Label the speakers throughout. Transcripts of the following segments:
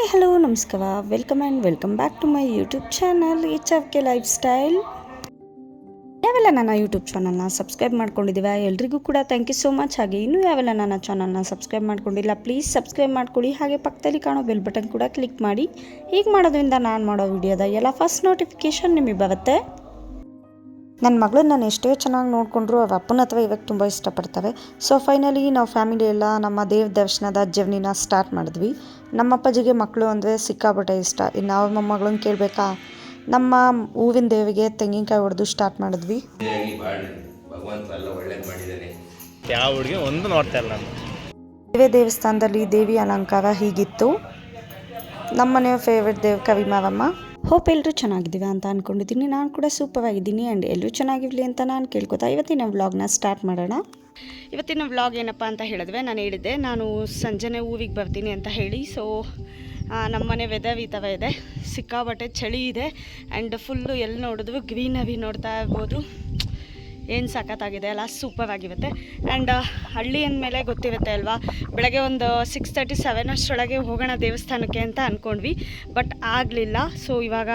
Speaker 1: Hi, hello, ನಮಸ್ಕಾರ. Welcome and welcome back to my YouTube channel each of K lifestyle ಯಾವೆಲ್ಲ ನನ್ನ YouTube ಚಾನಲ್ನ subscribe ಮಾಡ್ಕೊಂಡಿದ್ದೀವಿ ಎಲ್ರಿಗೂ ಕೂಡ ಥ್ಯಾಂಕ್ ಯು ಸೋ ಮಚ್ ಹಾಗೆ ಇನ್ನೂ ಯಾವೆಲ್ಲ ನನ್ನ ಚಾನಲ್ನ ಸಬ್ಸ್ಕ್ರೈಬ್ ಮಾಡ್ಕೊಂಡಿಲ್ಲ ಪ್ಲೀಸ್ ಸಬ್ಸ್ಕ್ರೈಬ್ ಮಾಡ್ಕೊಳ್ಳಿ. ಹಾಗೆ ಪಕ್ಕದಲ್ಲಿ ಕಾಣೋ ಬೆಲ್ ಬಟನ್ ಕೂಡ ಕ್ಲಿಕ್ ಮಾಡಿ. ಹೀಗೆ ಮಾಡೋದ್ರಿಂದ ನಾನು ಮಾಡೋ ವಿಡಿಯೋದ ಎಲ್ಲ ಫಸ್ಟ್ ನೋಟಿಫಿಕೇಷನ್ ನಿಮಗೆ ಬರುತ್ತೆ. ನನ್ನ ಮಗಳು ನಾನು ಎಷ್ಟೇ ಚೆನ್ನಾಗಿ ನೋಡಿಕೊಂಡ್ರು ಅವ್ರ ಅಪ್ಪನ ಅಥವಾ ಇವಾಗ ತುಂಬ ಇಷ್ಟಪಡ್ತಾರೆ. ಸೊ ಫೈನಲಿ ನಾವು ಫ್ಯಾಮಿಲಿ ಎಲ್ಲ ನಮ್ಮ ದೇವ ದರ್ಶನದ ಜರ್ನಿನ ಸ್ಟಾರ್ಟ್ ಮಾಡಿದ್ವಿ. ನಮ್ಮ ಅಪ್ಪಾಜಿಗೆ ಮಕ್ಕಳು ಅಂದರೆ ಸಿಕ್ಕಾಪಟ್ಟೆ ಇಷ್ಟ. ಇನ್ನು ಅವ್ರ ಮೊಮ್ಮಗಳನ್ನ ಕೇಳಬೇಕಾ? ನಮ್ಮ ಹೂವಿನ ದೇವಿಗೆ ತೆಂಗಿನಕಾಯಿ ಹೊಡೆದು ಸ್ಟಾರ್ಟ್ ಮಾಡಿದ್ವಿ.
Speaker 2: ಯಾವ ಹುಡುಗಿ ಒಂದು ನೋಡ್ತಾ ಇಲ್ಲ ನಾನು.
Speaker 1: ದೇವೇ ದೇವಸ್ಥಾನದಲ್ಲಿ ದೇವಿ ಅಲಂಕಾರ ಹೀಗಿತ್ತು. ನಮ್ಮನೆಯ ಫೇವ್ರೆಟ್ ದೇವ್ ಕವಿ ಮಾವಮ್ಮ. ಹೋಪ್ ಎಲ್ಲರೂ ಚೆನ್ನಾಗಿದ್ದೀವಿ ಅಂತ ಅಂದ್ಕೊಂಡಿದ್ದೀನಿ ನಾನು ಕೂಡ ಸೂಪರ್ ಆಗಿದ್ದೀನಿ ಆ್ಯಂಡ್ ಎಲ್ಲರೂ ಚೆನ್ನಾಗಿರಲಿ ಅಂತ ನಾನು ಕೇಳ್ಕೊತಾ ಇವತ್ತಿನ ವ್ಲಾಗ್ನ ಸ್ಟಾರ್ಟ್ ಮಾಡೋಣ. ಇವತ್ತಿನ ವ್ಲಾಗ್ ಏನಪ್ಪ ಅಂತ ಹೇಳಿದ್ವಿ ನಾನು ಹೇಳಿದ್ದೆ, ನಾನು ಸಂಜೆನೇ ಹೂವಿಗೆ ಬರ್ತೀನಿ ಅಂತ ಹೇಳಿ. ಸೊ ನಮ್ಮನೆ ವೆದರ್ ಈ ಥರ ಇದೆ. ಸಿಕ್ಕಾಬಟ್ಟೆ ಚಳಿ ಇದೆ ಆ್ಯಂಡ್ ಫುಲ್ಲು ಎಲ್ಲಿ ನೋಡಿದ್ರು ಗ್ರೀನರಿ ನೋಡ್ತಾ ಇರ್ಬೋದು. ಏನು ಸಖತ್ತಾಗಿದೆ ಅಲ್ಲ ಸೂಪರ್ ಆಗಿರುತ್ತೆ ಆ್ಯಂಡ್ ಹಳ್ಳಿ ಅಂದಮೇಲೆ ಗೊತ್ತಿರುತ್ತೆ ಅಲ್ವಾ? ಬೆಳಗ್ಗೆ ಒಂದು ಸಿಕ್ಸ್ ತರ್ಟಿ ಸೆವೆನ್ ಅಷ್ಟರೊಳಗೆ ಹೋಗೋಣ ದೇವಸ್ಥಾನಕ್ಕೆ ಅಂತ ಅಂದ್ಕೊಂಡ್ವಿ ಬಟ್ ಆಗಲಿಲ್ಲ. ಸೊ ಇವಾಗ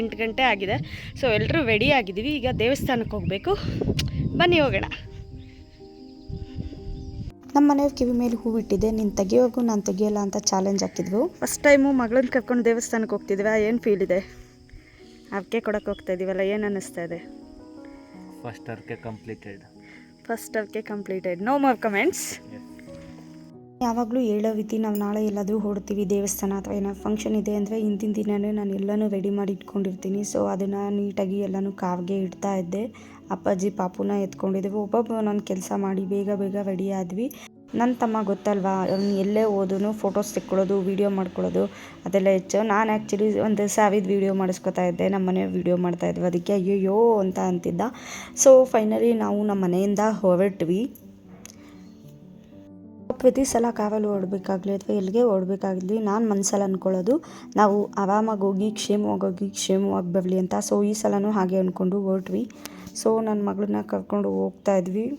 Speaker 1: ಎಂಟು ಗಂಟೆ ಆಗಿದೆ. ಸೊ ಎಲ್ಲರೂ ರೆಡಿ ಆಗಿದ್ದೀವಿ. ಈಗ ದೇವಸ್ಥಾನಕ್ಕೆ ಹೋಗಬೇಕು. ಬನ್ನಿ ಹೋಗೋಣ. ನಮ್ಮ ಮನೆಯವ್ರ ಕಿವಿ ಮೇಲೆ ಹೂ ಇಟ್ಟಿದ್ದೆ ನೀನು ತೆಗಿಯೋವರೆಗೂ ನಾನು ತೆಗಿಯೋಲ್ಲ ಅಂತ ಚಾಲೆಂಜ್ ಹಾಕಿದ್ವು. ಫಸ್ಟ್ ಟೈಮು ಮಗಳನ್ನ ಕರ್ಕೊಂಡು ದೇವಸ್ಥಾನಕ್ಕೆ ಹೋಗ್ತಿದ್ವಿ? ಏನು ಫೀಲ್ ಇದೆ? ಅವಕ್ಕೆ ಕೊಡೋಕೆ ಹೋಗ್ತಾ ಇದ್ದೀವಲ್ಲ ಏನು ಅನ್ನಿಸ್ತಾ ಇದೆ?
Speaker 2: ಫಸ್ಟ್ ಅರ್ಕೆ ಕಂಪ್ಲೀಟೆಡ್
Speaker 1: ಫಸ್ಟ್ ಅವಕ್ಕೆ ಕಂಪ್ಲೀಟೆಡ್ ನೋ ಮೋರ್ ಕಮೆಂಟ್ಸ್ ಯಾವಾಗಲೂ ಹೇಳೋ ರೀತಿ ನಾವು ನಾಳೆ ಎಲ್ಲಾದರೂ ಹೊಡ್ತೀವಿ ದೇವಸ್ಥಾನ ಅಥವಾ ಏನಾದ್ರು ಫಂಕ್ಷನ್ ಇದೆ ಅಂದರೆ ಇಂದಿನ ದಿನವೇ ನಾನು ಎಲ್ಲನೂ ರೆಡಿ ಮಾಡಿ ಇಟ್ಕೊಂಡಿರ್ತೀನಿ. ಸೊ ಅದನ್ನು ನೀಟಾಗಿ ಎಲ್ಲನೂ ಕಾವ್ಗೆ ಇಡ್ತಾ ಇದ್ದೆ. ಅಪ್ಪಾಜಿ ಪಾಪುನ ಎತ್ಕೊಂಡಿದ್ದೆವು ಒಬ್ಬೊಬ್ಬ ಒಂದೊಂದು ಕೆಲಸ ಮಾಡಿ ಬೇಗ ಬೇಗ ರೆಡಿ ಆದ್ವಿ. ನನ್ನ ತಮ್ಮ ಗೊತ್ತಲ್ವಾ? ಅವ್ನು ಎಲ್ಲೇ ಹೋದೂ ಫೋಟೋಸ್ ತೆಕ್ಕೊಳ್ಳೋದು ವೀಡಿಯೋ ಮಾಡ್ಕೊಳ್ಳೋದು, ಅದೆಲ್ಲ ಹೆಚ್ಚು. ನಾನು ಆ್ಯಕ್ಚುಲಿ ಒಂದು ಸಾವಿದ ವೀಡಿಯೋ ಮಾಡಿಸ್ಕೊತಾ ಇದ್ದೆ. ನಮ್ಮ ಮನೆ ವೀಡಿಯೋ ಮಾಡ್ತಾ ಇದ್ವಿ. ಅದಕ್ಕೆ ಅಯ್ಯಯ್ಯೋ ಅಂತ ಅಂತಿದ್ದ. ಸೊ ಫೈನಲಿ ನಾವು ನಮ್ಮ ಮನೆಯಿಂದ ಹೊರಟ್ವಿ. ಪ್ರತಿ ಸಲ ಕಾವಲು ಓಡಬೇಕಾಗಲಿ ಅಥವಾ ಎಲ್ಲಿಗೆ ಓಡಬೇಕಾಗಲಿ ನಾನು ಮನಸ್ಸಲ್ಲಿ ಅಂದ್ಕೊಳ್ಳೋದು ನಾವು ಆರಾಮಾಗಿ ಹೋಗಿ, ಕ್ಷೇಮವಾಗಿ ಹೋಗಿ, ಕ್ಷೇಮವಾಗಿ ಬರಲಿ ಅಂತ. ಸೊ ಈ ಸಲನೂ ಹಾಗೆ ಅಂದ್ಕೊಂಡು ಹೊರಟ್ವಿ. ಸೊ ನನ್ನ ಮಗಳನ್ನ ಕರ್ಕೊಂಡು ಹೋಗ್ತಾ ಇದ್ವಿ.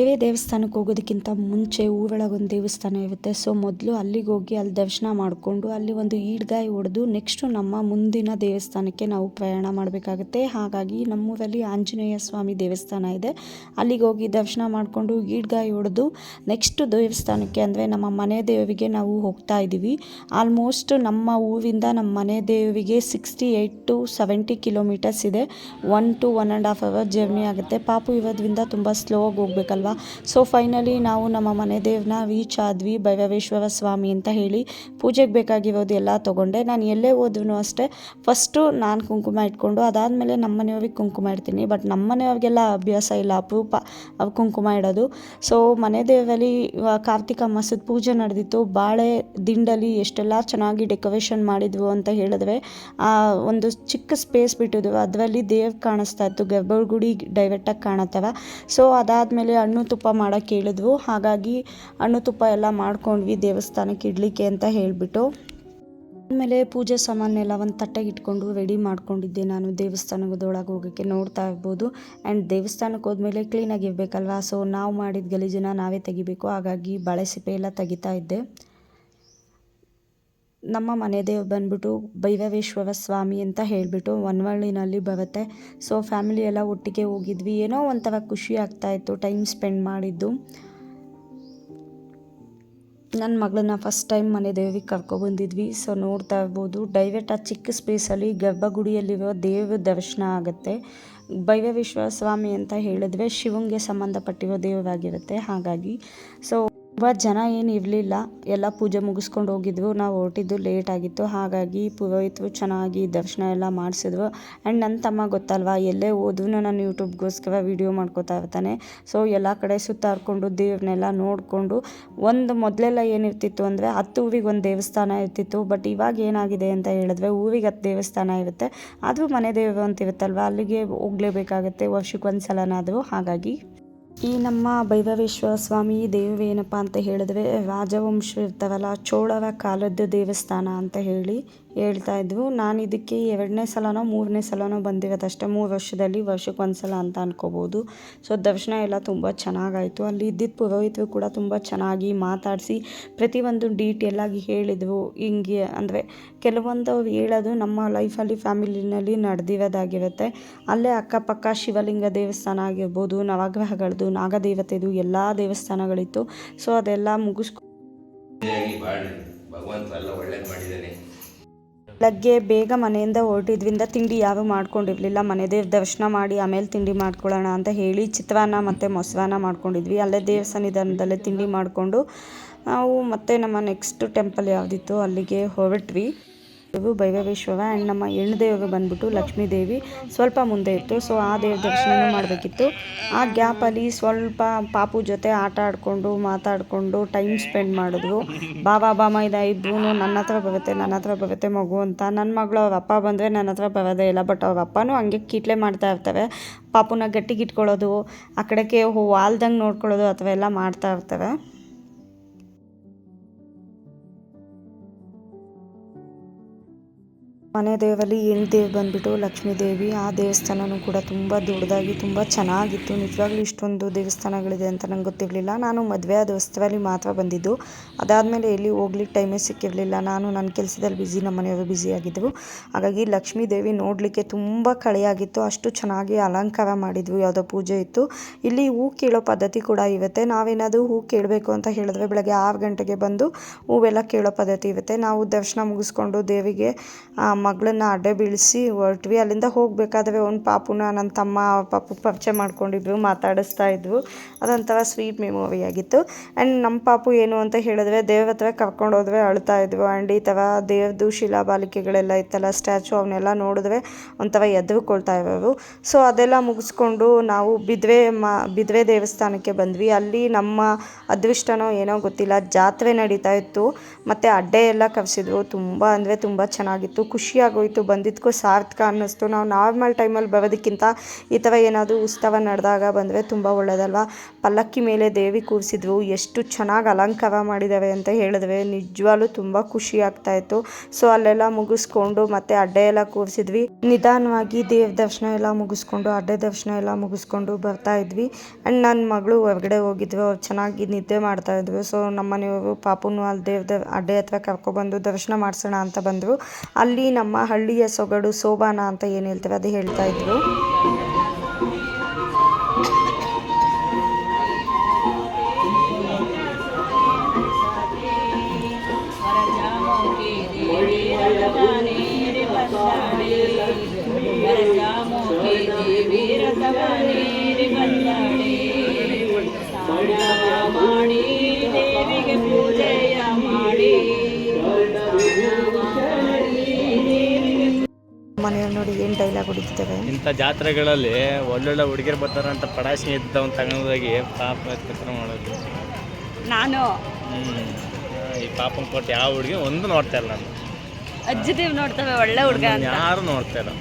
Speaker 1: ದೇವೇ ದೇವಸ್ಥಾನಕ್ಕೆ ಹೋಗೋದಕ್ಕಿಂತ ಮುಂಚೆ ಊರೊಳಗೊಂದು ದೇವಸ್ಥಾನ ಇರುತ್ತೆ. ಸೊ ಮೊದಲು ಅಲ್ಲಿಗೆ ಹೋಗಿ ಅಲ್ಲಿ ದರ್ಶನ ಮಾಡಿಕೊಂಡು ಅಲ್ಲಿ ಒಂದು ಈಡ್ಗಾಯಿ ಹೊಡೆದು ನೆಕ್ಸ್ಟು ನಮ್ಮ ಮುಂದಿನ ದೇವಸ್ಥಾನಕ್ಕೆ ನಾವು ಪ್ರಯಾಣ ಮಾಡಬೇಕಾಗುತ್ತೆ. ಹಾಗಾಗಿ ನಮ್ಮೂರಲ್ಲಿ ಆಂಜನೇಯ ಸ್ವಾಮಿ ದೇವಸ್ಥಾನ ಇದೆ. ಅಲ್ಲಿಗೆ ಹೋಗಿ ದರ್ಶನ ಮಾಡಿಕೊಂಡು ಈಡ್ಗಾಯಿ ಹೊಡೆದು ನೆಕ್ಸ್ಟ್ ದೇವಸ್ಥಾನಕ್ಕೆ ಅಂದರೆ ನಮ್ಮ ಮನೆ ದೇವರಿಗೆ ನಾವು ಹೋಗ್ತಾ ಇದ್ದೀವಿ. ಆಲ್ಮೋಸ್ಟ್ ನಮ್ಮ ಊರಿಂದ ನಮ್ಮ ಮನೆ ದೇವರಿಗೆ sixty eight to seventy kilometres ಇದೆ one to one and half hour journey ಆಗುತ್ತೆ. ಪಾಪು ಇರೋದ್ರಿಂದ ತುಂಬ ಸ್ಲೋ ಆಗಿ ಹೋಗ್ಬೇಕಲ್ವ? ಸೊ ಫೈನಲಿ ನಾವು ನಮ್ಮ ಮನೆ ದೇವ್ರನ್ನ ರೀಚ್ ಆದ್ವಿ ಭೈರವೇಶ್ವರ ಸ್ವಾಮಿ ಅಂತ ಹೇಳಿ ಪೂಜೆಗೆ ಬೇಕಾಗಿರೋದು ಎಲ್ಲ ತೊಗೊಂಡೆ. ನಾನು ಎಲ್ಲೇ ಹೋದ್ರು ಅಷ್ಟೇ ಫಸ್ಟು ನಾನು ಕುಂಕುಮ ಇಟ್ಕೊಂಡು ಅದಾದಮೇಲೆ ನಮ್ಮ ಮನೆಯವ್ರಿಗೆ ಕುಂಕುಮ ಇಡ್ತೀನಿ. ಬಟ್ ನಮ್ಮ ಮನೆಯವ್ರಿಗೆಲ್ಲ ಅಭ್ಯಾಸ ಇಲ್ಲ, ಅಪರೂಪ ಅವ್ರು ಕುಂಕುಮ ಇಡೋದು. ಸೊ ಮನೆ ದೇವರಲ್ಲಿ ಕಾರ್ತಿಕ ಮಾಸದ ಪೂಜೆ ನಡೆದಿತ್ತು. ಬಾಳೆ ದಿಂಡಲ್ಲಿ ಎಷ್ಟೆಲ್ಲ ಚೆನ್ನಾಗಿ ಡೆಕೋರೇಷನ್ ಮಾಡಿದ್ವು ಅಂತ ಹೇಳಿದ್ರೆ ಆ ಒಂದು ಚಿಕ್ಕ ಸ್ಪೇಸ್ ಬಿಟ್ಟಿದ್ವು. ಅದರಲ್ಲಿ ದೇವ್ ಕಾಣಿಸ್ತಾ ಇತ್ತು. ಗರ್ಭಗುಡಿ ಡೈರೆಕ್ಟಾಗಿ ಕಾಣತ್ತವ. ಸೊ ಅದಾದಮೇಲೆ ಹಣ್ಣು ತುಪ್ಪ ಮಾಡೋಕ್ಕೆ ಹೇಳಿದ್ವು ಹಾಗಾಗಿ ಹಣ್ಣು ತುಪ್ಪ ಎಲ್ಲ ಮಾಡ್ಕೊಂಡ್ವಿ ದೇವಸ್ಥಾನಕ್ಕೆ ಇಡಲಿಕ್ಕೆ ಅಂತ ಹೇಳಿಬಿಟ್ಟು. ಆಮೇಲೆ ಪೂಜೆ ಸಾಮಾನೆಲ್ಲ ಒಂದು ತಟ್ಟೆಗೆ ಇಟ್ಕೊಂಡು ರೆಡಿ ಮಾಡ್ಕೊಂಡಿದ್ದೆ ನಾನು ದೇವಸ್ಥಾನದೊಳಗೆ ಹೋಗೋಕ್ಕೆ ನೋಡ್ತಾ ಇರ್ಬೋದು. ಆ್ಯಂಡ್ ದೇವಸ್ಥಾನಕ್ಕೆ ಹೋದ್ಮೇಲೆ ಕ್ಲೀನಾಗಿ ಇರಬೇಕಲ್ವಾ? ಸೊ ನಾವು ಮಾಡಿದ ಗಲೀಜನ್ನ ನಾವೇ ತೆಗಿಬೇಕು. ಹಾಗಾಗಿ ಬಳೆ ಸಿಪ್ಪೆ ಎಲ್ಲ ತೆಗಿತಾ ಇದ್ದೆ. ನಮ್ಮ ಮನೆ ದೇವ್ರು ಬಂದ್ಬಿಟ್ಟು ಭೈರವೇಶ್ವರ ಸ್ವಾಮಿ ಅಂತ ಹೇಳಿಬಿಟ್ಟು ಒನ್ವಳ್ಳಿನಲ್ಲಿ ಬರುತ್ತೆ. ಸೊ ಫ್ಯಾಮಿಲಿ ಎಲ್ಲ ಒಟ್ಟಿಗೆ ಹೋಗಿದ್ವಿ. ಏನೋ ಒಂಥರ ಖುಷಿ ಆಗ್ತಾ ಇತ್ತು ಟೈಮ್ ಸ್ಪೆಂಡ್ ಮಾಡಿದ್ದು. ನನ್ನ ಮಗಳನ್ನ ಫಸ್ಟ್ ಟೈಮ್ ಮನೆ ದೇವಿಗೆ ಕರ್ಕೊಬಂದಿದ್ವಿ ಸೊ ನೋಡ್ತಾ ಇರ್ಬೋದು ಡೈರೆಕ್ಟ್ ಆ ಚಿಕ್ಕ ಸ್ಪೇಸಲ್ಲಿ ಗರ್ಭಗುಡಿಯಲ್ಲಿರೋ ದೇವ್ರ ದರ್ಶನ ಆಗುತ್ತೆ. ಭೈರವೇಶ್ವರ ಸ್ವಾಮಿ ಅಂತ ಹೇಳಿದ್ರೆ ಶಿವಂಗೆ ಸಂಬಂಧಪಟ್ಟಿರೋ ದೇವರಾಗಿರುತ್ತೆ. ಹಾಗಾಗಿ ಸೊ ತುಂಬ ಜನ ಏನು ಇರಲಿಲ್ಲ. ಎಲ್ಲ ಪೂಜೆ ಮುಗಿಸ್ಕೊಂಡು ಹೋಗಿದ್ವು. ನಾವು ಹೊರಟಿದ್ದು ಲೇಟ್ ಆಗಿತ್ತು. ಹಾಗಾಗಿ ಪುರೋಹಿತರು ಚೆನ್ನಾಗಿ ದರ್ಶನ ಎಲ್ಲ ಮಾಡಿಸಿದ್ರು. ಆ್ಯಂಡ್ ನನ್ನ ತಮ್ಮ ಗೊತ್ತಲ್ವಾ, ಎಲ್ಲೇ ಹೋದ್ರೂ ನಾನು ಯೂಟ್ಯೂಬ್ಗೋಸ್ಕರ ವೀಡಿಯೋ ಮಾಡ್ಕೋತಾ ಇರ್ತಾನೆ. ಸೊ ಎಲ್ಲ ಕಡೆ ಸುತ್ತಾಡ್ಕೊಂಡು ದೇವ್ರನ್ನೆಲ್ಲ ನೋಡಿಕೊಂಡು ಒಂದು ಮೊದಲೆಲ್ಲ ಏನಿರ್ತಿತ್ತು ಅಂದರೆ ಹತ್ತು ಊರಿಗೆ ಒಂದು ದೇವಸ್ಥಾನ ಇರ್ತಿತ್ತು. ಬಟ್ ಇವಾಗ ಏನಾಗಿದೆ ಅಂತ ಹೇಳಿದ್ರೆ ಊರಿಗೆ ಹತ್ತು ದೇವಸ್ಥಾನ ಇರುತ್ತೆ. ಆದರೂ ಮನೆ ದೇವರು ಅಂತ ಇರುತ್ತಲ್ವ, ಅಲ್ಲಿಗೆ ಹೋಗಲೇಬೇಕಾಗತ್ತೆ. ವರ್ಷಕ್ಕೆ ಒಂದು ಸಲನಾದರೂ ಹಾಗಾಗಿ ಈ ನಮ್ಮ ಭೈರವೇಶ್ವರ ಸ್ವಾಮಿ ದೇವರು ಅಂತ ಹೇಳಿದ್ರೆ ರಾಜವಂಶ ಇರ್ತವಲ್ಲ ಚೋಳರ ಕಾಲದ ದೇವಸ್ಥಾನ ಅಂತ ಹೇಳಿ ಹೇಳ್ತಾ ಇದ್ವು. ನಾನು ಇದಕ್ಕೆ ಎರಡನೇ ಸಲನೋ, ಮೂರನೇ ಸಲನೋ ಬಂದಿರೋದಷ್ಟೇ. ಮೂರು ವರ್ಷದಲ್ಲಿ ವರ್ಷಕ್ಕೆ ಒಂದು ಸಲ ಅಂತ ಅನ್ಕೋಬೋದು. ಸೊ ದರ್ಶನ ಎಲ್ಲ ತುಂಬ ಚೆನ್ನಾಗಾಯಿತು. ಅಲ್ಲಿ ಇದ್ದಿದ್ದ ಪುರೋಹಿತರು ಕೂಡ ತುಂಬ ಚೆನ್ನಾಗಿ ಮಾತಾಡಿಸಿ ಪ್ರತಿಯೊಂದು ಡೀಟೇಲಾಗಿ ಹೇಳಿದರು. ಹಿಂಗೆ ಅಂದರೆ ಕೆಲವೊಂದು ಹೇಳೋದು ನಮ್ಮ ಲೈಫಲ್ಲಿ ಫ್ಯಾಮಿಲಿನಲ್ಲಿ ನಡೆದಿರೋದಾಗಿರುತ್ತೆ. ಅಲ್ಲೇ ಅಕ್ಕಪಕ್ಕ ಶಿವಲಿಂಗ ದೇವಸ್ಥಾನ ಆಗಿರ್ಬೋದು ನವಗ್ರಹಗಳದ್ದು ನಾಗದೇವತೆದು ಎಲ್ಲ ದೇವಸ್ಥಾನಗಳಿತ್ತು. ಸೊ ಅದೆಲ್ಲ ಮುಗಿಸ್ಕೊ
Speaker 3: ಭಗವಂತ ಎಲ್ಲ ಒಳ್ಳೇದು ಮಾಡಿದ್ದಾನೆ.
Speaker 1: ಬೆಳಗ್ಗೆ ಬೇಗ ಮನೆಯಿಂದ ಹೊರಟಿದ್ರಿಂದ ತಿಂಡಿ ಯಾವ ಮಾಡ್ಕೊಂಡಿರಲಿಲ್ಲ. ಮನೆ ದೇವ್ರ ದರ್ಶನ ಮಾಡಿ ಆಮೇಲೆ ತಿಂಡಿ ಮಾಡ್ಕೊಳ್ಳೋಣ ಅಂತ ಹೇಳಿ ಚಿತ್ರಾನ್ನ ಮತ್ತು ಮೊಸರನ್ನ ಮಾಡ್ಕೊಂಡಿದ್ವಿ. ಅಲ್ಲೇ ದೇವ್ರ ಸನ್ನಿಧಾನದಲ್ಲೇ ತಿಂಡಿ ಮಾಡಿಕೊಂಡು ನಾವು ಮತ್ತೆ ನಮ್ಮ ನೆಕ್ಸ್ಟ್ ಟೆಂಪಲ್ ಯಾವುದಿತ್ತು ಅಲ್ಲಿಗೆ ಹೊರಟ್ವಿ. ಇವು ಭೈರವೇಶ್ವರ ಆ್ಯಂಡ್ ನಮ್ಮ ಹೆಣ್ಣು ದೇವರು ಬಂದ್ಬಿಟ್ಟು ಲಕ್ಷ್ಮೀ ದೇವಿ ಸ್ವಲ್ಪ ಮುಂದೆ ಇತ್ತು. ಸೊ ಆ ದೇವ್ರ ದರ್ಶನ ಮಾಡಬೇಕಿತ್ತು. ಆ ಗ್ಯಾಪಲ್ಲಿ ಸ್ವಲ್ಪ ಪಾಪು ಜೊತೆ ಆಟ ಆಡಿಕೊಂಡು, ಮಾತಾಡಿಕೊಂಡು ಟೈಮ್ ಸ್ಪೆಂಡ್ ಮಾಡಿದ್ರು ಬಾಬಾ, ಬಾಮ ಇದ ನನ್ನ ಹತ್ರ ಬರುತ್ತೆ, ನನ್ನ ಹತ್ರ ಬರುತ್ತೆ ಮಗು ಅಂತ. ನನ್ನ ಮಗಳು, ಅವ್ರ ಅಪ್ಪ ಬಂದರೆ ನನ್ನ ಹತ್ರ ಬರೋದೇ ಇಲ್ಲ. ಬಟ್ ಅವ್ರ ಅಪ್ಪನೂ ಹಂಗೆ ಕೀಟ್ಲೆ ಮಾಡ್ತಾ ಇರ್ತವೆ. ಪಾಪುನ ಗಟ್ಟಿಗೆ ಇಟ್ಕೊಳ್ಳೋದು ಆ ಕಡೆಗೆ ವಾಲ್ದಂಗೆ ನೋಡ್ಕೊಳ್ಳೋದು ಅಥವಾ ಎಲ್ಲ ಮಾಡ್ತಾ ಇರ್ತವೆ. ಮನೆ ದೇವರಲ್ಲಿ ಹೆಣ್ಣು ದೇವಿ ಬಂದ್ಬಿಟ್ಟು ಲಕ್ಷ್ಮೀ ದೇವಿ, ಆ ದೇವಸ್ಥಾನನೂ ಕೂಡ ತುಂಬ ದೊಡ್ಡದಾಗಿ ತುಂಬ ಚೆನ್ನಾಗಿತ್ತು. ನಿಜವಾಗ್ಲೂ ಇಷ್ಟೊಂದು ದೇವಸ್ಥಾನಗಳಿದೆ ಅಂತ ನಂಗೆ ಗೊತ್ತಿರಲಿಲ್ಲ. ನಾನು ಮದುವೆ ಆದ ಹೊಸ್ತಲ್ಲಿ ಮಾತ್ರ ಬಂದಿದ್ದು. ಅದಾದಮೇಲೆ ಎಲ್ಲಿ ಹೋಗ್ಲಿಕ್ಕೆ ಟೈಮೇ ಸಿಕ್ಕಿರಲಿಲ್ಲ. ನಾನು ನನ್ನ ಕೆಲಸದಲ್ಲಿ ಬ್ಯುಸಿ ನಮ್ಮ ಮನೆಯವರು ಬ್ಯುಸಿ ಆಗಿದ್ದರು ಹಾಗಾಗಿ ಲಕ್ಷ್ಮೀ ದೇವಿ ನೋಡಲಿಕ್ಕೆ ತುಂಬ ಕಳೆಯಾಗಿತ್ತು. ಅಷ್ಟು ಚೆನ್ನಾಗಿ ಅಲಂಕಾರ ಮಾಡಿದ್ವು. ಯಾವುದೋ ಪೂಜೆ ಇತ್ತು. ಇಲ್ಲಿ ಹೂ ಕೇಳೋ ಪದ್ಧತಿ ಕೂಡ ಇರುತ್ತೆ. ನಾವೇನಾದರೂ ಹೂ ಕೇಳಬೇಕು ಅಂತ ಹೇಳಿದ್ರೆ ಬೆಳಗ್ಗೆ ಆರು ಗಂಟೆಗೆ ಬಂದು ಹೂವೆಲ್ಲ ಕೇಳೋ ಪದ್ಧತಿ ಇವತ್ತೆ ನಾವು ದರ್ಶನ ಮುಗಿಸ್ಕೊಂಡು ದೇವಿಗೆ ಮಗಳನ್ನ ಅಡ್ಡೆ ಬೀಳಿಸಿ ಹೊರಟ್ವಿ. ಅಲ್ಲಿಂದ ಹೋಗಬೇಕಾದ್ರೆ ಅವ್ನ ಪಾಪುನ ನನ್ನ ತಮ್ಮ ಪಾಪು ಪರಿಚಯ ಮಾಡ್ಕೊಂಡಿದ್ರು, ಮಾತಾಡಿಸ್ತಾ ಇದ್ವು. ಅದೊಂಥರ ಸ್ವೀಟ್ ಮೆಮೊರಿ ಆಗಿತ್ತು. ಆ್ಯಂಡ್ ನಮ್ಮ ಪಾಪು ಏನು ಅಂತ ಹೇಳಿದ್ರೆ, ದೇವ್ರ ಹತ್ರ ಕರ್ಕೊಂಡು ಹೋದ್ರೆ ಅಳ್ತಾ ಇದ್ವು. ಆ್ಯಂಡ್ ಈ ಥರ ದೇವ್ರದ್ದು ಶಿಲಾಬಾಲಿಕೆಗಳೆಲ್ಲ ಇತ್ತಲ್ಲ ಸ್ಟ್ಯಾಚು ಅವನ್ನೆಲ್ಲ ನೋಡಿದ್ರೆ ಒಂಥರ ಎದ್ರುಕೊಳ್ತಾ ಇರೋರು. ಸೊ ಅದೆಲ್ಲ ಮುಗಿಸ್ಕೊಂಡು ನಾವು ಬಿದ್ವೆ ಮಾ, ಬಿದ್ವೆ ದೇವಸ್ಥಾನಕ್ಕೆ ಬಂದ್ವಿ. ಅಲ್ಲಿ ನಮ್ಮ ಅದೃಷ್ಟನೋ ಏನೋ ಗೊತ್ತಿಲ್ಲ. ಜಾತ್ರೆ ನಡೀತಾ ಇತ್ತು. ಮತ್ತು ಅಡ್ಡೆ ಎಲ್ಲ ಕರೆಸಿದ್ರು. ತುಂಬ ಅಂದರೆ ತುಂಬ ಚೆನ್ನಾಗಿತ್ತು. ಖುಷಿಯಾಗೋಯ್ತು. ಬಂದಿದ್ದಕ್ಕೂ ಸಾರ್ಥಕ ಅನ್ನಿಸ್ತು. ನಾವು ನಾರ್ಮಲ್ ಟೈಮಲ್ಲಿ ಬರೋದಕ್ಕಿಂತ ಈ ಥರ ಏನಾದರೂ ಉತ್ಸವ ನಡೆದಾಗ ಬಂದರೆ ತುಂಬ ಒಳ್ಳೆಯದಲ್ವ ಪಲ್ಲಕ್ಕಿ ಮೇಲೆ ದೇವಿ ಕೂರಿಸಿದ್ರು ಎಷ್ಟು ಚೆನ್ನಾಗಿ ಅಲಂಕಾರ ಮಾಡಿದ್ದಾವೆ ಅಂತ ಹೇಳಿದ್ರೆ ನಿಜವಾಗ್ಲೂ ತುಂಬ ಖುಷಿ ಆಗ್ತಾ ಇತ್ತು. ಸೊ, ಅಲ್ಲೆಲ್ಲ ಮುಗಿಸ್ಕೊಂಡು ಮತ್ತೆ ಅಡ್ಡೆ ಎಲ್ಲ ಕೂರಿಸಿದ್ವಿ. ನಿಧಾನವಾಗಿ ದೇವ್ರ ದರ್ಶನ ಎಲ್ಲ ಮುಗಿಸ್ಕೊಂಡು, ಅಡ್ಡೆ ದರ್ಶನ ಎಲ್ಲ ಮುಗಿಸ್ಕೊಂಡು ಬರ್ತಾ ಇದ್ವಿ. ಆ್ಯಂಡ್ ನನ್ನ ಮಗಳು ಹೊರಗಡೆ ಹೋಗಿದ್ವಿ. ಅವ್ರು ಚೆನ್ನಾಗಿ ನಿದ್ದೆ ಮಾಡ್ತಾ ಇದ್ವಿ. ಸೊ, ನಮ್ಮ ಮನೆಯವರು ಪಾಪುನು ಅಲ್ಲಿ ದೇವ್ರ ಅಡ್ಡೆ ಹತ್ರ ಕರ್ಕೊಬಂದು ದರ್ಶನ ಮಾಡಿಸೋಣ ಅಂತ ಬಂದರು. ಅಲ್ಲಿ ನಮ್ಮ ಹಳ್ಳಿಯ ಸೊಗಡು ಸೋಬಾನ ಅಂತ ಏನು ಹೇಳ್ತೇವೆ? ಅದು ಹೇಳ್ತಾ ಇದ್ರು. ನೋಡಿ ಏನು ಡೈಲಾಗ್ ಹೊಡಿತಾರೆ
Speaker 2: ಇಂಥ ಜಾತ್ರೆಗಳಲ್ಲಿ ಒಳ್ಳೊಳ್ಳೆ ಹುಡುಗಿರು ಬರ್ತಾರೆ ಅಂತ ಪಡಾಸಿ ಇದ್ದವ್ ತಗೊಂಡೋಗಿ ಪಾಪ ಚಿತ್ರ ಮಾಡೋದು.
Speaker 4: ನಾನು?
Speaker 2: ಈ ಪಾಪನ ಕೊಟ್ಟು ಯಾವ ಹುಡುಗಿ ಒಂದು ನೋಡ್ತಾ ಇಲ್ಲ ನಾನು.
Speaker 4: ಅಜ್ಜಿದೇವ್ ನೋಡ್ತಾವೆ ನೋಡ್ತವೆ ಒಳ್ಳೆ ಹುಡುಗ ಅಂತ.
Speaker 2: ಯಾರು ನೋಡ್ತಾ ಇಲ್ಲ.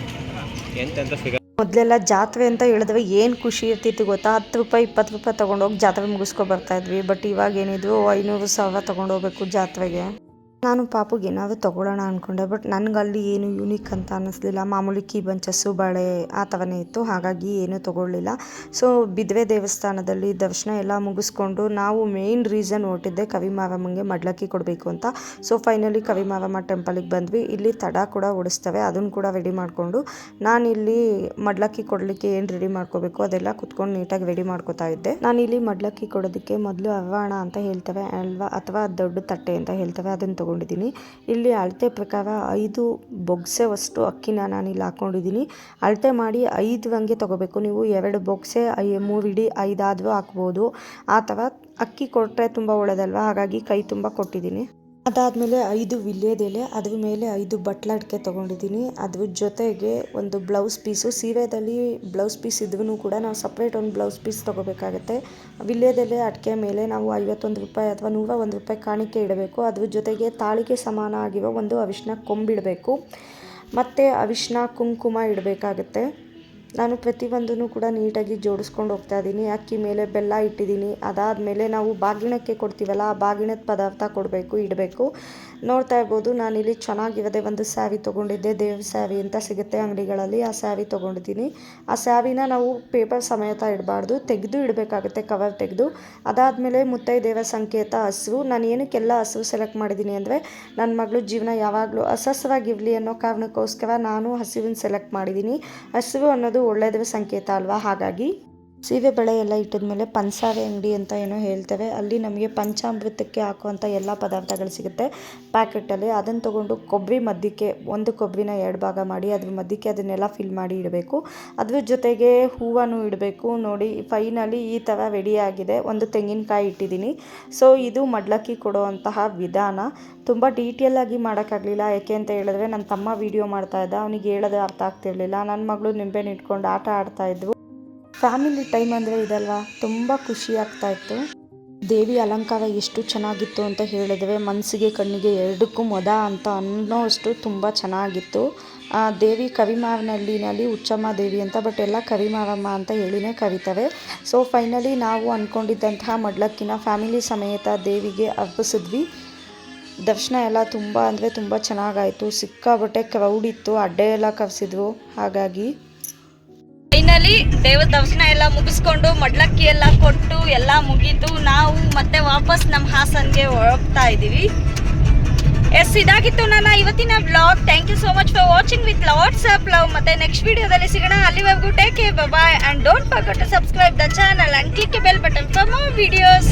Speaker 2: ಎಂತೆಂತ ಸಿಗ
Speaker 1: ಮೊದಲೆಲ್ಲ ಜಾತ್ರೆ ಅಂತ ಹೇಳಿದ್ರೆ ಏನು ಖುಷಿ ಇರ್ತಿತ್ತು ಗೊತ್ತಾ? ಹತ್ತು ರೂಪಾಯಿ ಇಪ್ಪತ್ತು ರೂಪಾಯಿ ತೊಗೊಂಡೋಗಿ ಜಾತ್ರೆ ಮುಗಿಸ್ಕೊ ಬರ್ತಾ ಇದ್ವಿ. ಬಟ್ ಇವಾಗ ಏನಿದ್ವು ಐನೂರು ಸಾವಿರ ತೊಗೊಂಡೋಗ್ಬೇಕು ಜಾತ್ರೆಗೆ ನಾನು ಪಾಪುಗೆ ಏನಾದರೂ ತೊಗೊಳ್ಳೋಣ ಅಂದ್ಕೊಂಡೆ ಬಟ್ ಅಲ್ಲಿ ಏನು ಯೂನಿಕ್ ಅಂತ ಅನ್ನಿಸ್ಲಿಲ್ಲ ಮಾಮೂಲಿ ಕೀ ಬಂಚಸ್ಸು ಬಳೆ ಆ ಥರನೇ ಇತ್ತು. ಹಾಗಾಗಿ ಏನೂ ತೊಗೊಳ್ಳಿಲ್ಲ. ಸೊ ಬಿದ್ವೆ ದೇವಸ್ಥಾನದಲ್ಲಿ ದರ್ಶನ ಎಲ್ಲ ಮುಗಿಸ್ಕೊಂಡು ನಾವು ಮೇಯ್ನ್ ರೀಸನ್ ಹೊರಟಿದ್ದೆ ಕವಿಮಾರಮ್ಮಂಗೆ ಮಡ್ಲಕ್ಕಿ ಕೊಡಬೇಕು ಅಂತ. ಸೊ ಫೈನಲಿ ಕವಿಮಾರಮ್ಮ ಟೆಂಪಲಿಗೆ ಬಂದ್ವಿ. ಇಲ್ಲಿ ತಡ ಕೂಡ ಓಡಿಸ್ತವೆ. ಅದನ್ನು ಕೂಡ ರೆಡಿ ಮಾಡಿಕೊಂಡು ನಾನಿಲ್ಲಿ ಮಡ್ಲಕ್ಕಿ ಕೊಡಲಿಕ್ಕೆ ಏನು ರೆಡಿ ಮಾಡ್ಕೋಬೇಕು ಅದೆಲ್ಲ ಕುತ್ಕೊಂಡು ನೀಟಾಗಿ ರೆಡಿ ಮಾಡ್ಕೋತಾ ಇದ್ದೆ. ನಾನಿಲ್ಲಿ ಮಡ್ಲಕ್ಕಿ ಕೊಡೋದಕ್ಕೆ ಮೊದಲು ಅವ್ವಾಣ ಅಂತ ಹೇಳ್ತೇವೆ ಅಲ್ವಾ? ಅಥವಾ ದೊಡ್ಡ ತಟ್ಟೆ ಅಂತ ಹೇಳ್ತೇವೆ? ಅದನ್ನು ತೊಗೊಂಡಿದ್ದೀನಿ ಇಲ್ಲಿ ಅಳತೆ ಪ್ರಕಾರ ಐದು ಬೊಗ್ಸೆವಷ್ಟು ಅಕ್ಕಿನ ನಾನು ಇಲ್ಲಿ ಹಾಕ್ಕೊಂಡಿದ್ದೀನಿ ಅಳತೆ ಮಾಡಿ ಐದು ಹಂಗೆ ತೊಗೋಬೇಕು. ನೀವು ಎರಡು ಬೊಗ್ಸೆ, ಐ ಮೂರು ಇಡೀ ಐದಾದರೂ ಹಾಕ್ಬೋದು. ಆ ಅಕ್ಕಿ ಕೊಟ್ಟರೆ ತುಂಬ ಒಳ್ಳೆಯದಲ್ವ ಹಾಗಾಗಿ ಕೈ ತುಂಬ ಕೊಟ್ಟಿದ್ದೀನಿ. ಅದಾದಮೇಲೆ ಐದು ವಿಳ್ಯದೆಲೆ ಅದ್ರ ಮೇಲೆ ಐದು ಬಟ್ಲಡ್ಕೆ ತೊಗೊಂಡಿದ್ದೀನಿ. ಅದ್ರ ಜೊತೆಗೆ ಒಂದು ಬ್ಲೌಸ್ ಪೀಸು, ಸೀರೆದಲ್ಲಿ ಬ್ಲೌಸ್ ಪೀಸ್ ಇದ್ರೂ ಕೂಡ ನಾವು ಸಪ್ರೇಟ್ ಒಂದು ಬ್ಲೌಸ್ ಪೀಸ್ ತೊಗೋಬೇಕಾಗತ್ತೆ. ವಿಲ್ಯದೆಲೆ ಅಡಿಕೆ ಮೇಲೆ ನಾವು ಐವತ್ತೊಂದು ರೂಪಾಯಿ ಅಥವಾ ನೂರ ಒಂದು ರೂಪಾಯಿ ಕಾಣಿಕೆ ಇಡಬೇಕು. ಅದ್ರ ಜೊತೆಗೆ ತಾಳಿಗೆ ಸಮಾನ ಆಗಿರೋ ಒಂದು ಅರಿಶಿನ ಕೊಂಬಿಡಬೇಕು. ಮತ್ತು ಅರಿಶಿನ ಕುಂಕುಮ ಇಡಬೇಕಾಗತ್ತೆ. ನಾನು ಪ್ರತಿಯೊಂದನ್ನು ಕೂಡ ನೀಟಾಗಿ ಜೋಡಿಸ್ಕೊಂಡು ಹೋಗ್ತಾ ಇದ್ದೀನಿ. ಅಕ್ಕಿ ಮೇಲೆ ಬೆಲ್ಲ ಇಟ್ಟಿದ್ದೀನಿ. ಅದಾದಮೇಲೆ ನಾವು ಬಾಗಿಣಕ್ಕೆ ಕೊಡ್ತೀವಲ್ಲ, ಆ ಬಾಗಿಣದ ಪದಾರ್ಥ ಕೊಡಬೇಕು, ಇಡಬೇಕು. ನೋಡ್ತಾ ಇರ್ಬೋದು, ನಾನಿಲ್ಲಿ ಚೆನ್ನಾಗಿರೋದೇ ಒಂದು ಸ್ಯಾರಿ ತೊಗೊಂಡಿದ್ದೆ, ದೇವ್ರ ಸ್ಯಾರಿ ಅಂತ ಸಿಗುತ್ತೆ ಅಂಗಡಿಗಳಲ್ಲಿ, ಆ ಸ್ಯಾರಿ ತೊಗೊಂಡಿದ್ದೀನಿ. ಆ ಸ್ಯಾವಿನ ನಾವು ಪೇಪರ್ ಸಮೇತ ಇಡಬಾರ್ದು, ತೆಗೆದು ಇಡಬೇಕಾಗುತ್ತೆ, ಕವರ್ ತೆಗೆದು. ಅದಾದಮೇಲೆ ಮುತ್ತೈದೇವ ಸಂಕೇತ ಹಸಿವು ನಾನು ಏನಕ್ಕೆಲ್ಲ ಹಸಿವು ಸೆಲೆಕ್ಟ್ ಮಾಡಿದ್ದೀನಿ ಅಂದರೆ, ನನ್ನ ಮಗಳು ಜೀವನ ಯಾವಾಗಲೂ ಅಸಸ್ವಾಗಿರಲಿ ಅನ್ನೋ ಕಾರಣಕ್ಕೋಸ್ಕರ ನಾನು ಹಸುವಿನ ಸೆಲೆಕ್ಟ್ ಮಾಡಿದ್ದೀನಿ. ಹಸಿವು ಅನ್ನೋದು ಒಳ್ಳೆಯದ್ರ ಸಂಕೇತ ಅಲ್ವಾ? ಹಾಗಾಗಿ ಸೀಬೆ ಬೆಳೆ ಎಲ್ಲ ಇಟ್ಟಿದ್ಮೇಲೆ ಪಂಚಾರೆ ಅಂಗಡಿ ಅಂತ ಏನೋ ಹೇಳ್ತೇವೆ. ಅಲ್ಲಿ ನಮಗೆ ಪಂಚಾಮೃತಕ್ಕೆ ಹಾಕುವಂಥ ಎಲ್ಲ ಪದಾರ್ಥಗಳು ಸಿಗುತ್ತೆ. ಪ್ಯಾಕೆಟಲ್ಲಿ ಅದನ್ನು ತೊಗೊಂಡು ಕೊಬ್ಬರಿ ಮಧ್ಯಕ್ಕೆ ಒಂದು ಕೊಬ್ಬರಿನ ಎರಡು ಭಾಗ ಮಾಡಿ ಅದ್ರ ಮಧ್ಯಕ್ಕೆ ಅದನ್ನೆಲ್ಲ ಫಿಲ್ ಮಾಡಿ ಇಡಬೇಕು. ಅದ್ರ ಜೊತೆಗೆ ಹೂವನ್ನು ಇಡಬೇಕು. ನೋಡಿ ಫೈನಲಿ ಈ ಥರ ರೆಡಿಯಾಗಿದೆ ಒಂದು ತೆಂಗಿನಕಾಯಿ ಇಟ್ಟಿದ್ದೀನಿ. ಸೊ ಇದು ಮಡ್ಲಕ್ಕಿ ಕೊಡುವಂತಹ ವಿಧಾನ. ತುಂಬ ಡೀಟೇಲ್ ಆಗಿ ಮಾಡೋಕ್ಕಾಗಲಿಲ್ಲ. ಯಾಕೆ ಅಂತ ಹೇಳಿದ್ರೆ ನನ್ನ ತಮ್ಮ ವಿಡಿಯೋ ಮಾಡ್ತಾ ಇದ್ದ. ಅವನಿಗೆ ಹೇಳೋದು ಅರ್ಥ ಆಗ್ತಿರ್ಲಿಲ್ಲ. ನನ್ನ ಮಗಳು ನಿಂಬೆಹಣ್ಣು ಇಟ್ಕೊಂಡು ಆಟ ಆಡ್ತಾ ಇದ್ವು. ಫ್ಯಾಮಿಲಿ ಟೈಮ್ ಅಂದರೆ ಇದಲ್ವಾ? ತುಂಬ ಖುಷಿ ಆಗ್ತಾ ಇತ್ತು. ದೇವಿ ಅಲಂಕಾರ ಎಷ್ಟು ಚೆನ್ನಾಗಿತ್ತು ಅಂತ ಹೇಳಿದ್ರೆ ಮನಸ್ಸಿಗೆ ಕಣ್ಣಿಗೆ ಎರಡಕ್ಕೂ ಮೊದ ಅಂತ ಅನ್ನೋ ಅಷ್ಟು ತುಂಬ ಚೆನ್ನಾಗಿತ್ತು. ದೇವಿ ಕವಿಮಾವನಹಳ್ಳಿನಲ್ಲಿ ಉಚ್ಚಮ್ಮ ದೇವಿ ಅಂತ, ಬಟ್ ಎಲ್ಲ ಕವಿಮಾವಮ್ಮ ಅಂತ ಹೇಳಿನೇ ಕವಿತವೆ ಸೊ ಫೈನಲಿ ನಾವು ಅಂದ್ಕೊಂಡಿದ್ದಂತಹ ಮಡ್ಲಕ್ಕಿನ ಫ್ಯಾಮಿಲಿ ಸಮೇತ ದೇವಿಗೆ ಅರ್ಪಿಸಿದ್ವಿ. ದರ್ಶನ ಎಲ್ಲ ತುಂಬ ಅಂದರೆ ತುಂಬ ಚೆನ್ನಾಗಾಯಿತು. ಸಿಕ್ಕಾಬಟ್ಟೆ ಕ್ರೌಡ್ ಇತ್ತು. ಅಡ್ಡೆ ಎಲ್ಲ ಕರೆಸಿದ್ವು ಹಾಗಾಗಿ
Speaker 4: ಫೈನಲಿ ದೇವ ದರ್ಶನ ಎಲ್ಲ ಮುಗಿಸ್ಕೊಂಡು ಮಡ್ಲಕ್ಕಿ ಎಲ್ಲ ಕೊಟ್ಟು ಎಲ್ಲ ಮುಗೀತು ನಾವು ಮತ್ತೆ ವಾಪಸ್ ನಮ್ಮ ಹಾಸನ್ಗೆ ಹೋಗ್ತಾ ಇದ್ದೀವಿ. ಎಸ್, ಇದಾಗಿತ್ತು ನನ್ನ ಇವತ್ತಿನ blog thank you so much for watching with lots of love ಮತ್ತೆ ನೆಕ್ಸ್ಟ್ ವಿಡಿಯೋದಲ್ಲಿ ಸಿಗೋಣ. ಅಲ್ಲಿವರೆಗೂ take care bye and don't forget to subscribe the channel and click bell button for more videos